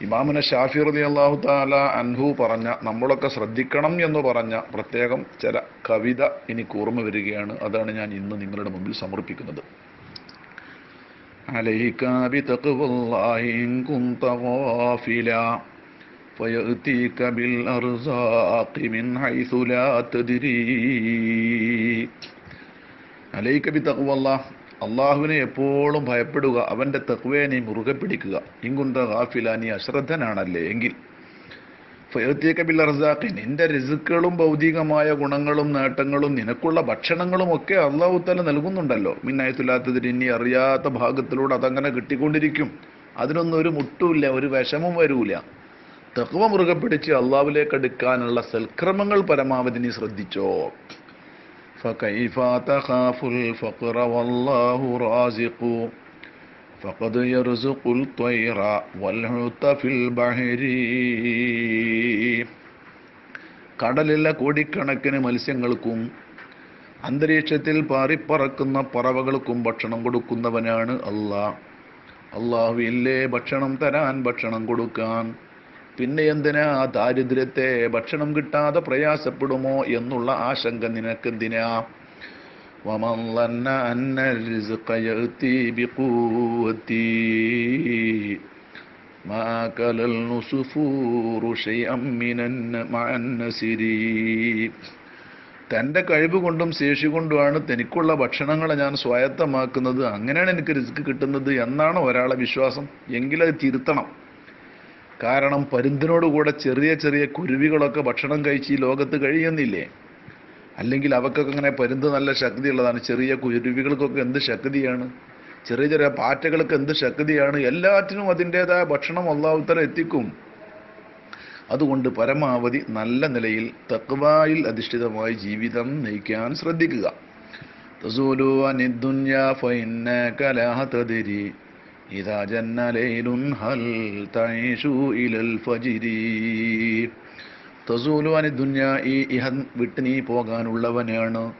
ഇമാമുന ഷാഫി റതി അള്ളാഹു താല അൻഹു പറഞ്ഞ നമ്മളൊക്കെ ശ്രദ്ധിക്കണം എന്ന് പറഞ്ഞ പ്രത്യേകം ചില കവിത എനിക്ക് ഓർമ്മ വരികയാണ് അതാണ് ഞാൻ ഇന്ന് നിങ്ങളുടെ മുമ്പിൽ സമർപ്പിക്കുന്നത് عليك بتقوى الله إن كنت غافلا فيأتيك بالأرزاق من حيث لا تدري عليك بتقوى الله അള്ളാഹുവിനെ എപ്പോഴും ഭയപ്പെടുക അവന്റെ തക്വയെ നീ മുറുകെ പിടിക്കുക. ഇങ്കുന്ത ഗാഫിലാനി അശ്രദ്ധനാണല്ലേ? എങ്കിൽ ഫയത്തിയൊക്കെ ബിൽ അർസാഖി നിന്റെ റിസുക്കളും ഭൗതികമായ ഗുണങ്ങളും നേട്ടങ്ങളും നിനക്കുള്ള ഭക്ഷണങ്ങളും ഒക്കെ അള്ളാഹു തല നൽകുന്നുണ്ടല്ലോ. മിന്നായത്തില്ലാത്തതിന് ഇനി അറിയാത്ത ഭാഗത്തിലൂടെ അതങ്ങനെ കിട്ടിക്കൊണ്ടിരിക്കും. അതിനൊന്നും ഒരു മുട്ടുമില്ല ഒരു വിഷമം വരൂല. തക്വ മുറുകെ പിടിച്ച് അള്ളാഹുലേക്ക് എടുക്കാനുള്ള സൽക്രമങ്ങൾ പരമാവധി നീ ശ്രദ്ധിച്ചോ. فكيف تخاف الفقر والله رازق فقد يرزق الطير والحوت في البحر കടലിലെ കോടിക്കണക്കിന് മത്സ്യങ്ങൾക്കും അന്തരീക്ഷത്തിൽ പാറിപ്പറക്കുന്ന പറവകൾക്കും ഭക്ഷണം കൊടുക്കുന്നവനാണ് അള്ളാഹ് അള്ളാഹു ഇല്ലേ ഭക്ഷണം തരാൻ ഭക്ഷണം കൊടുക്കാൻ പിന്നെ എന്തിനാ ദാരിദ്ര്യത്തെ ഭക്ഷണം കിട്ടാതെ പ്രയാസപ്പെടുമോ എന്നുള്ള ആശങ്ക നിനക്കെന്തിനാ ومن ظن أن الرزق يأتي بقوتي ما أكل النسفور شيئا من الن- مع النسر തൻ്റെ കഴിവ് കൊണ്ടും ശേഷി കൊണ്ടുമാണ് തനിക്കുള്ള ഭക്ഷണങ്ങളെ ഞാൻ സ്വായത്തമാക്കുന്നത് അങ്ങനെയാണ് എനിക്ക് റിസ്ക് കിട്ടുന്നത് എന്നാണ് ഒരാളെ വിശ്വാസം എങ്കിലത് തിരുത്തണം കാരണം പരുന്തിനോടുകൂടെ ചെറിയ ചെറിയ കുരുവികളൊക്കെ ഭക്ഷണം കഴിച്ച് ഈ ലോകത്ത് കഴിയുന്നില്ലേ? അല്ലെങ്കിൽ അവക്കൊക്കെ അങ്ങനെ പരുന്ത് നല്ല ശക്തിയുള്ളതാണ്. ചെറിയ കുരുവികൾക്കൊക്കെ എന്ത് ശക്തിയാണ്? ചെറിയ ചെറിയ പാറ്റകൾക്ക് എന്ത് ശക്തിയാണ്? എല്ലാറ്റിനും അതിന്റെതായ ഭക്ഷണം അള്ളാഹുത്തല എത്തിക്കും. അതുകൊണ്ട് പരമാവധി നല്ല നിലയിൽ തക്വായിൽ അധിഷ്ഠിതമായി ജീവിതം നയിക്കാൻ ശ്രദ്ധിക്കുക. തസൂലു അനിദുന്യ ഫഇന്നക കലഹ തദ്രി. ഇദാ ജന്ന ലൈലുൻ ഹൽ തഈഷു ഇലൽ ഫജ്രി തസൂലു ഇഹം വിട്ട് നീ പോകാനുള്ളവനാണ്.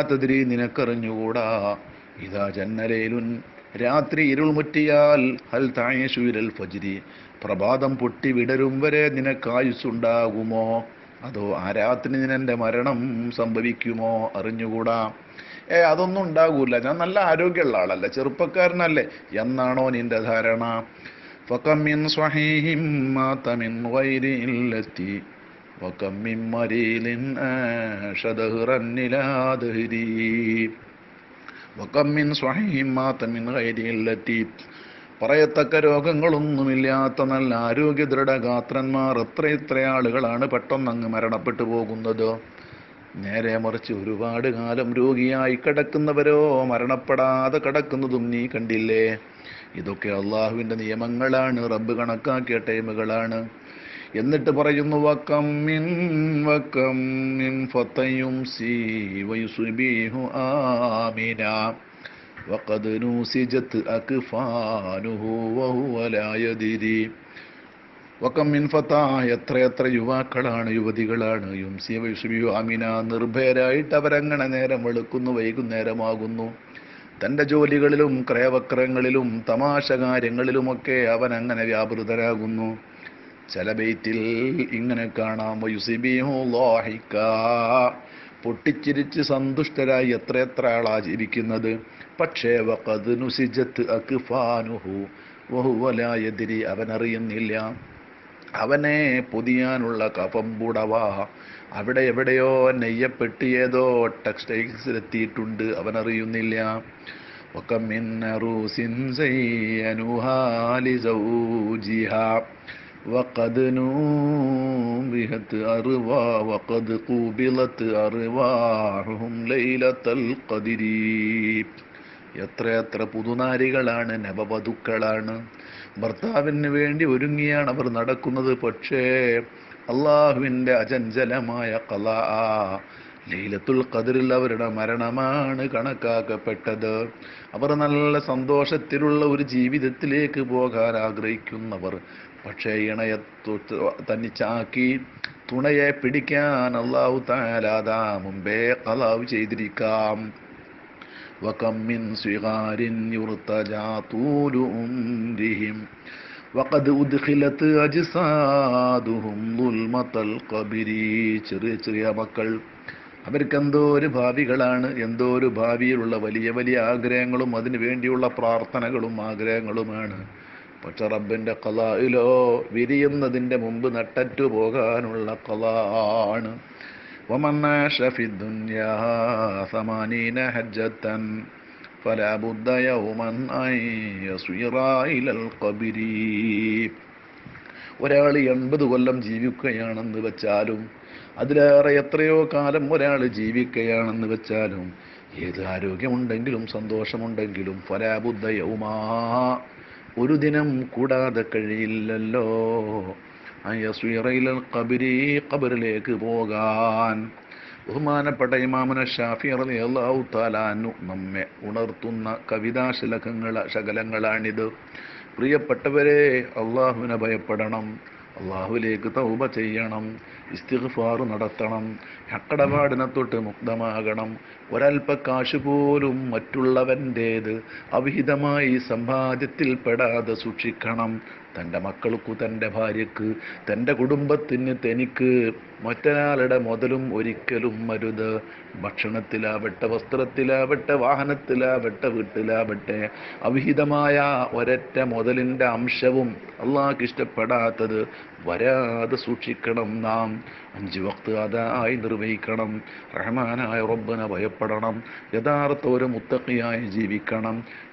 തദ്രി നിനക്കറിഞ്ഞുകൂടാ. ഇദാ ജന്ന ലൈലുൻ രാത്രി ഇരുൾ മുറ്റിയാൽ ഹൽ ഇലൽ ഫജ്രി. പ്രഭാതം പൊട്ടി വിടരും വരെ നിനക്കായുസുണ്ടാകുമോ അതോ ആ രാത്രി നിന്റെ മരണം സംഭവിക്കുമോ? അറിഞ്ഞുകൂടാ. അതൊന്നും ഉണ്ടാകൂല. ഞാൻ നല്ല ആരോഗ്യമുള്ള ആളല്ല ചെറുപ്പക്കാരനല്ലേ. എന്നാണോ നിന്റെ ധാരണ? സ്വഹീഹിം മരീലിൻ സ്വഹീഹിം പറയത്തക്ക രോഗങ്ങളൊന്നുമില്ലാത്ത നല്ല ആരോഗ്യ ദൃഢഗാത്രന്മാർ എത്ര എത്ര ആളുകളാണ് പെട്ടെന്നങ്ങ് മരണപ്പെട്ടു പോകുന്നത്? നേരെ മറിച്ച് ഒരുപാട് കാലം രോഗിയായി കിടക്കുന്നവരോ മരണപ്പെടാതെ കിടക്കുന്നതും നീ കണ്ടില്ലേ? ഇതൊക്കെ അള്ളാഹുവിന്റെ നിയമങ്ങളാണ് റബ്ബ് കണക്കാക്കിയ ടൈമുകളാണ്. എന്നിട്ട് പറയുന്നു വക്കം മിൻ വക്കം മിൻ ഫത്തയും സീ വയുസുബീഹു ആമിന. വഖദ് നൂസിജത്ത് വക്കം മിൻഫത്ത എത്ര എത്രയെത്ര യുവാക്കളാണ് യുവതികളാണ്. യുംസി വൈഷുബിയു അമിന നിർഭയരായിട്ട് അവരങ്ങനെ നേരം വെളുക്കുന്നു വൈകുന്നേരമാകുന്നു. തന്റെ ജോലികളിലും ക്രയവക്രങ്ങളിലും തമാശ കാര്യങ്ങളിലുമൊക്കെ അവൻ അങ്ങനെ വ്യാപൃതരാകുന്നു. ചില ബെയ്ത്തിൽ ഇങ്ങനെ കാണാം വയുസിബിഹു ലാഹിക്ക. പൊട്ടിച്ചിരിച്ച് സന്തുഷ്ടരായി എത്രയെത്ര ആളാ ജീവിക്കുന്നത്. പക്ഷേ വക്കത് നുസിജത്ത് അക്ഫാനുഹു വഹുവലായതിരി അവനറിയുന്നില്ല. അവനെ പൊതിയാനുള്ള കഫം പുടവ അവിടെ എവിടെയോ നെയ്യപ്പെട്ട് ഏതോ ടെക്സ്റ്റൈൽസിലെത്തിയിട്ടുണ്ട് അവനറിയുന്നില്ല وكم من عروس زينوها لزوجها وقد نوبهت أروا وقد قوبلت أرواحهم ليلة القدر എത്രയെത്ര പുതുനാരികളാണ് നവവധുക്കളാണ് ഭർത്താവിന് വേണ്ടി ഒരുങ്ങിയാണ് അവർ നടക്കുന്നത്. പക്ഷേ അള്ളാഹുവിന്റെ അചഞ്ചലമായ കല ലൈലത്തുൽ ഖദറിൽ അവരുടെ മരണമാണ് കണക്കാക്കപ്പെട്ടത്. അവർ നല്ല സന്തോഷത്തിലുള്ള ഒരു ജീവിതത്തിലേക്ക് പോകാൻ ആഗ്രഹിക്കുന്നവർ. പക്ഷേ ഇണയെ തന്നിച്ചാക്കി തുണയെ പിടിക്കാൻ അള്ളാഹു താലാതാ മുമ്പേ കലാവ് ചെയ്തിരിക്കാം. وكم من صغار يرتجى طول عمرهم വഖദ് ഉദ്ഖിലത്ത് അജ്സാദുഹും ദുൽമത്തൽ ഖബരി ചെറിയ ചെറിയ മക്കൾ അവർക്ക് എന്തോ ഒരു ഭാവികളാണ് എന്തോ ഒരു ഭാവിയിലുള്ള വലിയ വലിയ ആഗ്രഹങ്ങളും അതിനു വേണ്ടിയുള്ള പ്രാർത്ഥനകളും ആഗ്രഹങ്ങളുമാണ് പക്ഷെ റബ്ബിന്റെ കലായിലോ വിരിയുന്നതിന്റെ മുമ്പ് നട്ടറ്റു പോകാനുള്ള കല ആണ് ومن عاش في الدنيا ثمانين حجة فلا بد يوما أن يصير إلى القبر ഒരാൾ എൺപത് കൊല്ലം ജീവിക്കുകയാണെന്ന് വെച്ചാലും അതിലേറെ എത്രയോ കാലം ഒരാൾ ജീവിക്കുകയാണെന്ന് വെച്ചാലും ഏത് ആരോഗ്യമുണ്ടെങ്കിലും സന്തോഷമുണ്ടെങ്കിലും ഫലാബുദ്ധയവുമാ ഒരു ദിനം കൂടാതെ കഴിയില്ലല്ലോ അയ്യസുറയിലൽ കബരി കബറിലേക്ക് പോകാൻ. ബഹുമാനപ്പെട്ട ഇമാമന ഷാഫി റളിയല്ലാഹു താലാനു നമ്മെ ഉണർത്തുന്ന കവിതാശലകങ്ങൾ ശകലങ്ങളാണിത്. പ്രിയപ്പെട്ടവരെ അള്ളാഹുവിനെ ഭയപ്പെടണം. അള്ളാഹുവിലേക്ക് തൗബ ചെയ്യണം. ഇസ്തിഗ്ഫാർ നടത്തണം. ഹക്കടപാടിനെ തൊട്ട് മുക്തമാകണം. ഒരൽപ്പ കാശ് പോലും മറ്റുള്ളവന്റേത് അവിഹിതമായി സമ്പാദ്യത്തിൽ പെടാതെ സൂക്ഷിക്കണം. തന്റെ മക്കൾക്കു തന്റെ ഭാര്യക്ക് തന്റെ കുടുംബത്തിന് തനിക്ക് മറ്റൊരാളുടെ മുതലും ഒരിക്കലും മരുത്. ഭക്ഷണത്തിലാവട്ടെ വസ്ത്രത്തിലാവട്ടെ വാഹനത്തിലാവട്ടെ വീട്ടിലാവട്ടെ അവിഹിതമായ ഒരറ്റ മുതലിന്റെ അംശവും അള്ളാഹ്ക്ക് ഇഷ്ടപ്പെടാത്തത് വരാതെ സൂക്ഷിക്കണം നാം. അഞ്ച് വക്ത് അതായി നിർവഹിക്കണം. റഹ്മാനായ റബ്ബനെ ഭയപ്പെടണം. യഥാർത്ഥ ഒരു മുത്തക്കിയായി ജീവിക്കണം.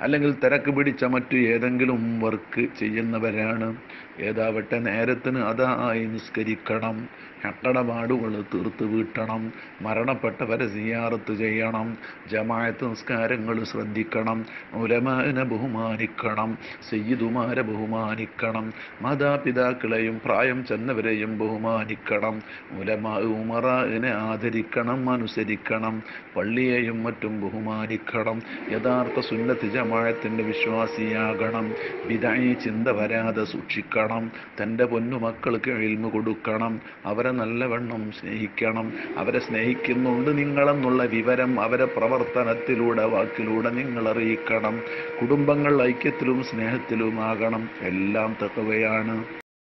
അല്ലെങ്കിൽ തിരക്ക് പിടിച്ച മറ്റു ഏതെങ്കിലും വർക്ക് ചെയ്യുന്നവരാണ്. ഏതാവട്ടെ നേരത്തിന് അതായി നിസ്കരിക്കണം. ഹക്കടപാടുകൾ തീർത്ത് വീട്ടണം. മരണപ്പെട്ടവരെ സിയാറത്ത് ചെയ്യണം. ജമായത്ത് നിസ്കാരങ്ങൾ ശ്രദ്ധിക്കണം. ഉലമാനെ ബഹുമാനിക്കണം. സയ്യിദുമാരെ ബഹുമാനിക്കണം. മാതാപിതാക്കളെയും പ്രായം ചെന്നവരെയും ബഹുമാനിക്കണം. ഉലമാ ഉമറാനെ ആദരിക്കണം അനുസരിക്കണം. പള്ളിയെയും മറ്റും ബഹുമാനിക്കണം. യഥാർത്ഥ സുന്നത്ത് ജമായത്തിന്റെ വിശ്വാസിയാകണം. വിതായി ചിന്ത വരാതെ സൂക്ഷിക്കണം. തന്റെ പൊന്നുമക്കൾക്ക് എഴുമ കൊടുക്കണം. അവരെ നല്ലവണ്ണം സ്നേഹിക്കണം. അവരെ സ്നേഹിക്കുന്നുണ്ട് നിങ്ങളെന്നുള്ള വിവരം അവരെ പ്രവർത്തനത്തിലൂടെ വാക്കിലൂടെ നിങ്ങൾ അറിയിക്കണം. കുടുംബങ്ങൾ ഐക്യത്തിലും സ്നേഹത്തിലുമാകണം. എല്ലാം തക്കവയാണ്.